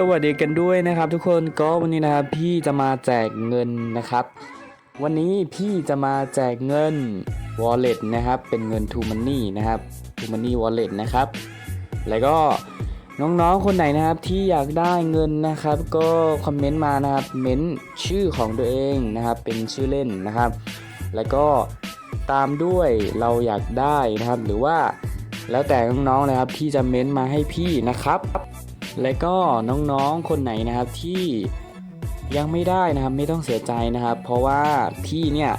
สวัสดีกันด้วยนะครับทุกคนก็วันนี้นะครับพี่จะมาแจกเงินนะครับ วันนี้พี่จะมาแจกเงิน wallet นะครับ เป็นเงิน to money นะครับ to money wallet นะครับ แล้วก็น้องๆคนไหนนะครับที่อยากได้เงินนะครับ ก็คอมเมนต์มานะครับ เม้นชื่อของตัวเองนะครับ เป็นชื่อเล่นนะครับ แล้วก็ตามด้วยเราอยากได้นะครับ หรือว่าแล้วแต่น้องๆนะครับที่จะเม้นมาให้พี่นะครับ และก็น้องๆคนไหนนะครับที่ยังไม่ได้นะครับไม่ต้องเสียใจนะครับ เพราะว่าพี่เนี่ย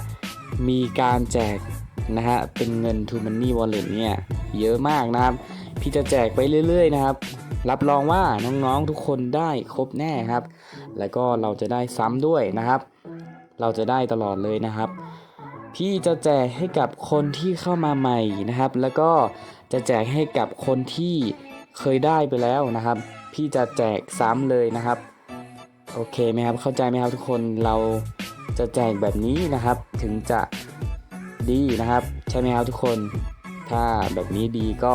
มีการแจกนะฮะเป็นเงิน to money wallet เนี่ยเยอะมากนะครับ พี่จะแจกไปเรื่อย ๆ นะครับ รับรองว่าน้องๆทุกคนได้ครบแน่ครับ แล้วก็เราจะได้ซ้ำด้วยนะครับ เราจะได้ตลอดเลยนะครับ พี่จะแจกให้กับคนที่เข้ามาใหม่นะครับ แล้วก็จะแจกให้กับคนที่เคยได้ไปแล้วนะครับ พี่จะแจกซ้ำเลยนะครับ โอเคไหมครับเข้าใจไหมครับทุกคนเราจะแจกแบบนี้นะครับ ถึงจะดีนะครับ ใช่ไหมครับทุกคน ถ้าแบบนี้ดีก็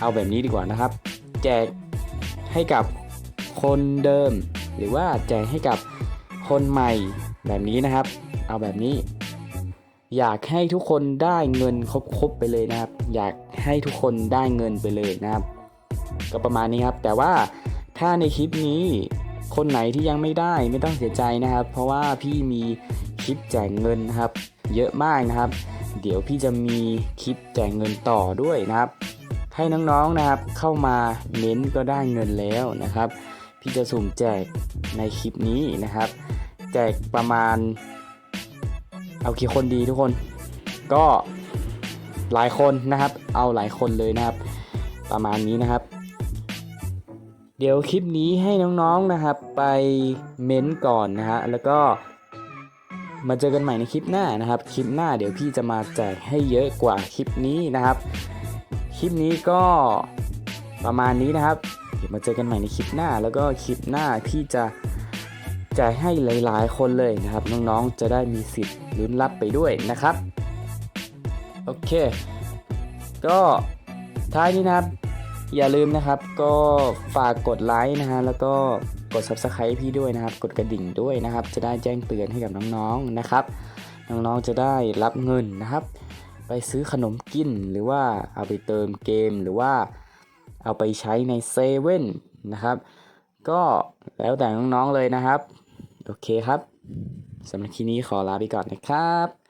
เอาแบบนี้ดีกว่านะครับ แจกให้กับคนเดิม หรือว่าแจกให้กับคนใหม่แบบนี้นะครับ เอาแบบนี้ อยากให้ทุกคนได้เงินครบๆไปเลยนะครับ อยากให้ทุกคนได้เงินไปเลยนะครับ ก็ประมาณนี้ครับ แต่ว่าถ้าในคลิปนี้คนไหนที่ยังไม่ได้ไม่ต้องเสียใจนะครับ เพราะว่าพี่มีคลิปแจกเงินนะครับ เยอะมากนะครับ เดี๋ยวพี่จะมีคลิปแจกเงินต่อด้วยนะครับ ให้น้องๆนะครับเข้ามาเม้นก็ได้เงินแล้วนะครับ พี่จะสุ่มแจกในคลิปนี้นะครับ แจกประมาณ เอากี่คนดีทุกคน ก็หลายคนนะครับ เอาหลายคนเลยนะครับ ประมาณนี้นะครับ เดี๋ยวคลิปนี้ให้น้องๆนะครับ ไปเม้นต์ก่อนนะฮะแล้วก็มาเจอกันใหม่ในคลิปหน้านะครับ คลิปหน้าเดี๋ยวพี่จะมาแจกให้เยอะกว่าคลิปนี้นะครับ คลิปนี้ก็ประมาณนี้นะครับ เดี๋ยวมาเจอกันใหม่ในคลิปหน้า แล้วก็คลิปหน้าพี่จะแจกให้หลาย ๆ คนเลยนะครับ น้องๆจะได้มีสิทธิ์ลุ้นรับไปด้วยนะครับ โอเค ก็ท้ายนี้นะครับ อย่าลืมนะครับ ก็ฝากกดไลค์นะฮะแล้วก็กด subscribe พี่ด้วยนะครับ กดกระดิ่งด้วยนะครับ จะได้แจ้งเตือนให้กับน้องๆนะครับ น้องๆจะได้รับเงินนะครับ ไปซื้อขนมกินหรือว่าเอาไปเติมเกมหรือว่าเอาไปใช้ในเซเว่นนะครับ ก็แล้วแต่น้องๆเลยนะครับ โอเคครับสำหรับคลิปนี้ขอลาไปก่อนนะครับ